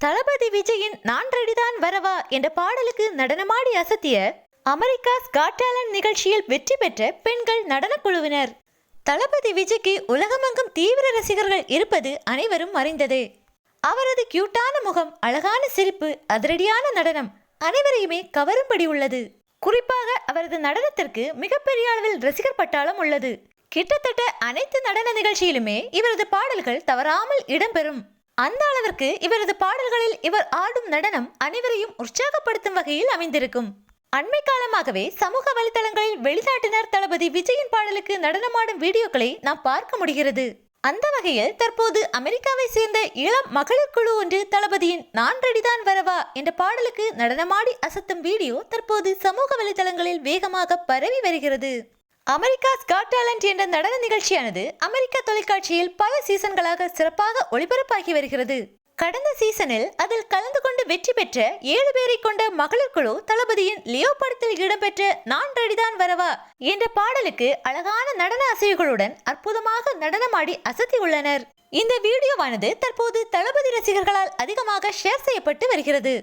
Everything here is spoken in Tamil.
தளபதி விஜயின் நான் ரெடிதான் வரவா என்ற பாடலுக்கு நடனமாடி அசத்திய அமெரிக்கா ஸ்காட் டேலண்ட் நிகழ்ச்சியில் வெற்றி பெற்ற பெண்கள் நடனக்குழுவினர். தளபதி விஜய்க்கு உலகமெங்கும் தீவிர ரசிகர்கள் இருப்பது அனைவரும் அறிந்ததே. அவரது கியூட்டான முகம் அழகான சிரிப்பு அதிரடியான நடனம் அனைவரையுமே கவரும்படி உள்ளது. குறிப்பாக அவரது நடனத்திற்கு மிகப்பெரிய அளவில் ரசிகர் பட்டாளம் உள்ளது. கிட்டத்தட்ட அனைத்து நடன நிகழ்ச்சியிலுமே இவரது பாடல்கள் தவறாமல் இடம்பெறும். அந்த அளவிற்கு இவரது பாடல்களில் இவர் ஆடும் நடனம் அனைவரையும் உற்சாகப்படுத்தும் வகையில் அமைந்திருக்கும். அண்மை காலமாகவே சமூக வலைதளங்களில் வெளிநாட்டினர் தளபதி விஜயின் பாடலுக்கு நடனமாடும் வீடியோக்களை நாம் பார்க்க முடிகிறது. அந்த வகையில் தற்போது அமெரிக்காவை சேர்ந்த இளம் மகளிர் குழு ஒன்று தளபதியின் நான் ரெடிதான் வரவா என்ற பாடலுக்கு நடனமாடி அசத்தும் வீடியோ தற்போது சமூக வலைதளங்களில் வேகமாக பரவி வருகிறது. அமெரிக்கா ஸ்காட் டேலண்ட் என்ற நடன நிகழ்ச்சியானது அமெரிக்க தொலைக்காட்சியில் பல சீசன்களாக சிறப்பாக ஒளிபரப்பாகி வருகிறது. கடந்த சீசனில் அதில் கலந்து கொண்டு வெற்றி பெற்ற ஏழு பேரை கொண்ட மகளிர் குழு தளபதியின் லியோ படத்தில் இடம்பெற்ற நான் ரெடிதான் வரவா என்ற பாடலுக்கு அழகான நடன அசைவுகளுடன் அற்புதமாக நடனமாடி அசத்தி உள்ளனர். இந்த வீடியோவானது தற்போது தளபதி ரசிகர்களால் அதிகமாக ஷேர் செய்யப்பட்டு வருகிறது.